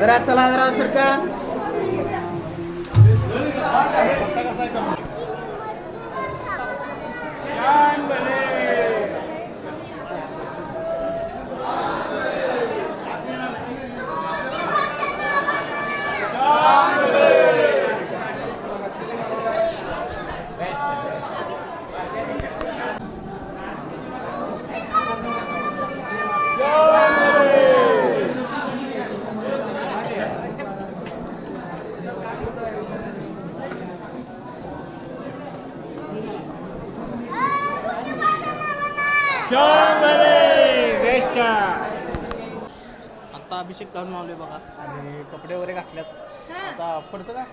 जरा चला जरा सर का आता अभिषेक करून आलोय बघा. आणि कपडे वगैरे घातल्यात आता पुढचं काय?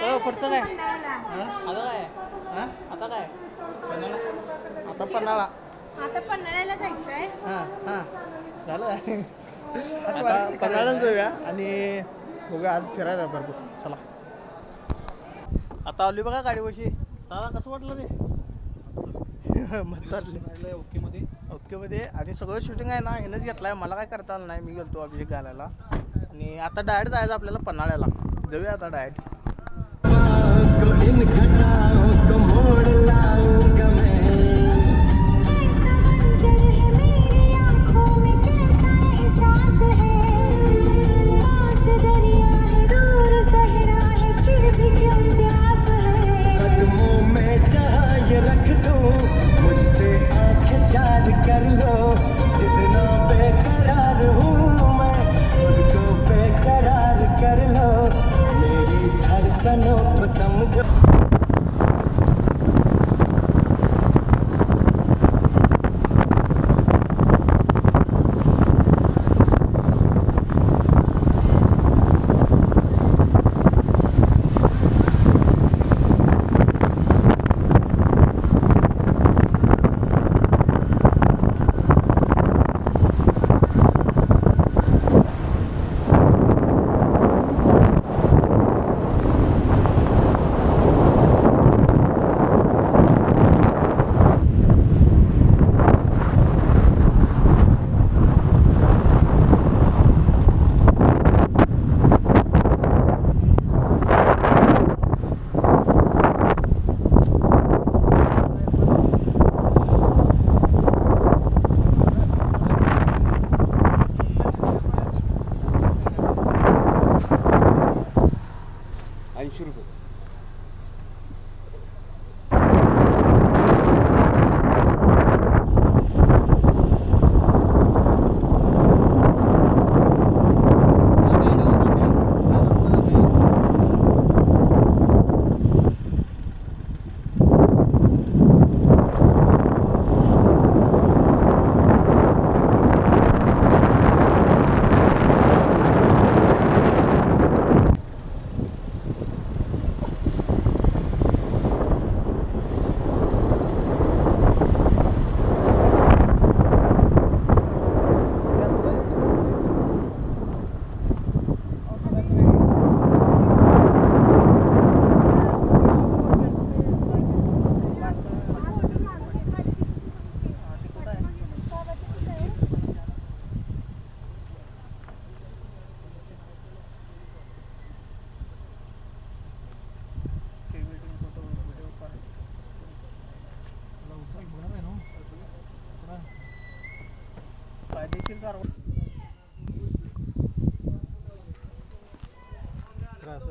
हो पुढचं काय हं? आता काय? हं? आता काय? पन्हाळा? आता पन्हाळा. आता पन्हाळ्याला जायचं आहे. हां हां. झालं. आता पन्हाळ्याला जाऊया आणि बघूया आज फिरायला भरपूर. चला. आता आली बघा गाडीवशी दादा कसं वाटलं रे? मस्त वाटलं ओके मध्ये ओके मध्ये आणि सगळं शूटिंग आहे ना ह्यानंच घेतलं आहे मला काय करता आलं नाही. मी गेलो अभिषेक घालायला. आणि आता डायट जायचं आपल्याला पन्हाळ्याला. जाऊया आता डायट धड़कनों को समझो uçurdu.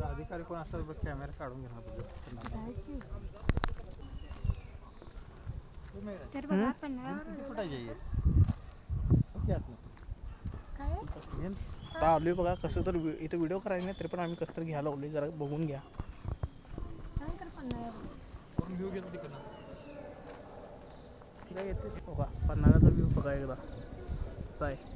अधिकारी कोण असतात बघ कॅमेरा काढून घेणार तुझं. तर बघा पन्हाळ्यावर कुठं जाईये काय? आता आलोय बघा कसं तर वि- इथं व्हिडिओ करायला नाही तरी पण आम्ही कसं तर घ्यायला लावलोय जरा बघून घ्या. व्ह्यू घेतो तिकडनं. बघा पन्हाळ्याचा व्ह्यू बघा एकदा. असा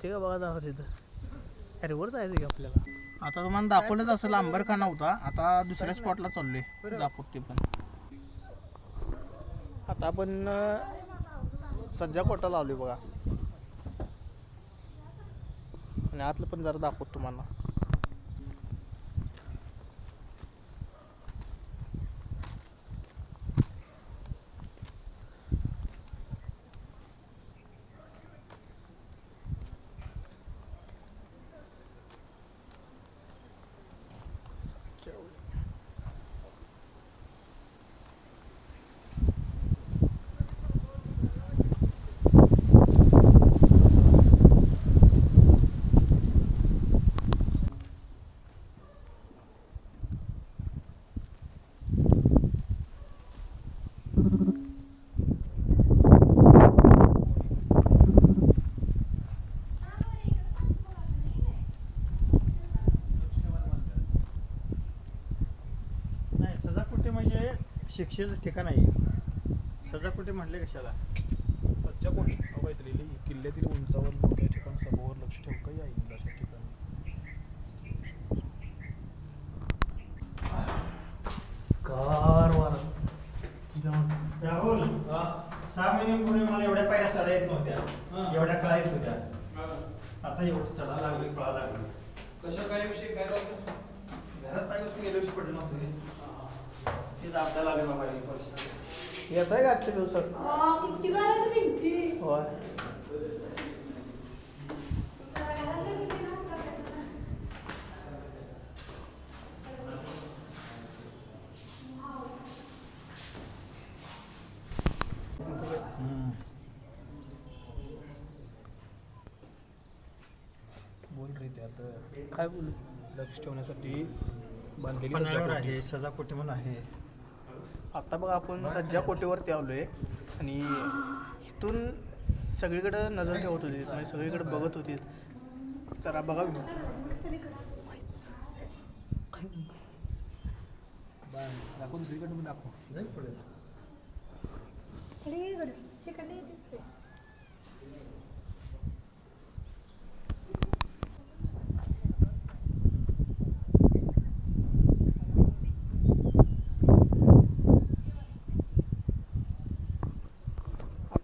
दिसते का बघा जावं तिथं. अरे वर जायचं की आपल्याला. आता तुम्हाला दाखवलंच असं आंबरखाना होता. आता दुसऱ्या स्पॉटला चाललोय. दाखवते पण. आता आपण सज्जा कोटा लावली बघा. आणि आतलं पण जरा दाखवत तुम्हाला नाही सजाकुटी म्हणजे शिक्षेचं ठिकाण आहे. सजाकुटी म्हटले कशाला? सज्जा कोणी अहो काहीतरी. किल्ल्यातील उंचावर मोठ्या ठिकाण सभोवर लक्ष ठेवू काही आहे अशा ठिकाणी? कार वारा राहुल सहा महिन्यांपूर्वी मला एवढ्या पायऱ्या चढा येत नव्हत्या. एवढ्या कळा येत होत्या. आता एवढं चढा लागली कळा लागली कशा काय विषय काय घरात पाय गोष्टी गेल्या वर्षी पडलं नव्हतं ते. ते दाबदा लागले बाबा एक वर्ष येत आहे का आजच्या दिवसात? किती भिंती होय. बोल रे त्यात काय बोलू? लक्ष ठेवण्यासाठी बांधलेली सज्जा. आहे सजाकुटी म्हणून आहे. आता बघा आपण सज्जा कोटीवरती आलोय आणि इथून सगळीकडे नजर ठेवत होती म्हणजे सगळीकडे बघत होती जरा बघा. दाखव दुसरीकडे दाखव.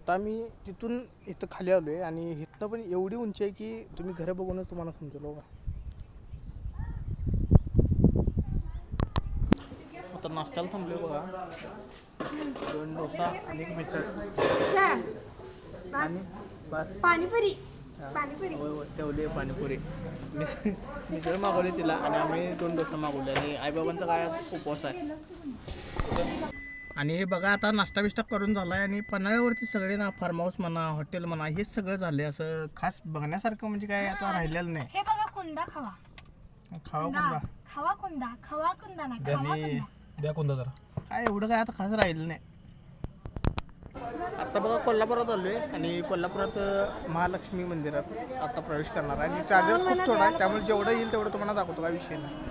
आता मी तिथून इथं खाली आलो आहे आणि इथनं पण एवढी उंची आहे की तुम्ही घरं बघूनच तुम्हाला समजलो बघा आता नाश्त्याला थांबले बघा. दोन डोसा आणि एक मिसळ. आणि बस. पाणीपुरी. हा. ठेवली पाणीपुरी. मी मिसळ मागवली तिला आणि आम्ही दोन डोसा मागवले आणि आईबाबांचा काय उपवास आहे? आणि हे बघा आता नाश्ता बिष्टा करून झाला आहे आणि पन्हाळ्यावरती सगळे ना फार्म हाऊस म्हणा हॉटेल म्हणा हे सगळं झाले असं खास बघण्यासारखं म्हणजे काय आता राहिलेलं नाही. हे बघा कुंदा खावा. खावा कुंदा. कोणता खावा कुंदा. खावा कुंदा ना द्या खावा कुंदा. द्या कोणता जरा. काय एवढं काय आता खास राहिलं नाही. आता बघा कोल्हापुरात आलोय आणि कोल्हापुरात अं, महालक्ष्मी मंदिरात आता प्रवेश करणार आहे. आणि चार्जर खूप थोडा आहे त्यामुळे जेवढं येईल तेवढं तुम्हाला दाखवतो काय विषय नाही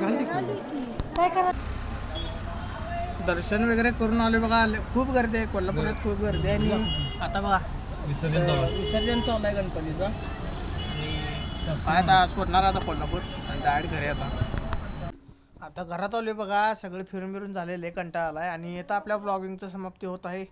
काय करा दर्शन वगैरे करून आले बघा. आले खूप गर्दी आहे. कोल्हापुरात खूप गर्दी आहे. आणि आता बघा विसर्जन चालू आहे. विसर्जन चालू आहे गणपतीचं. काय आता सोडणार आता कोल्हापूर? आणि डायरेक्ट घरी आता. आता घरात आलोय बघा. सगळे फिरून फिरून झालेले कंटाळा आलाय. आणि आता आपल्या ब्लॉगिंगचं समाप्ती होत आहे.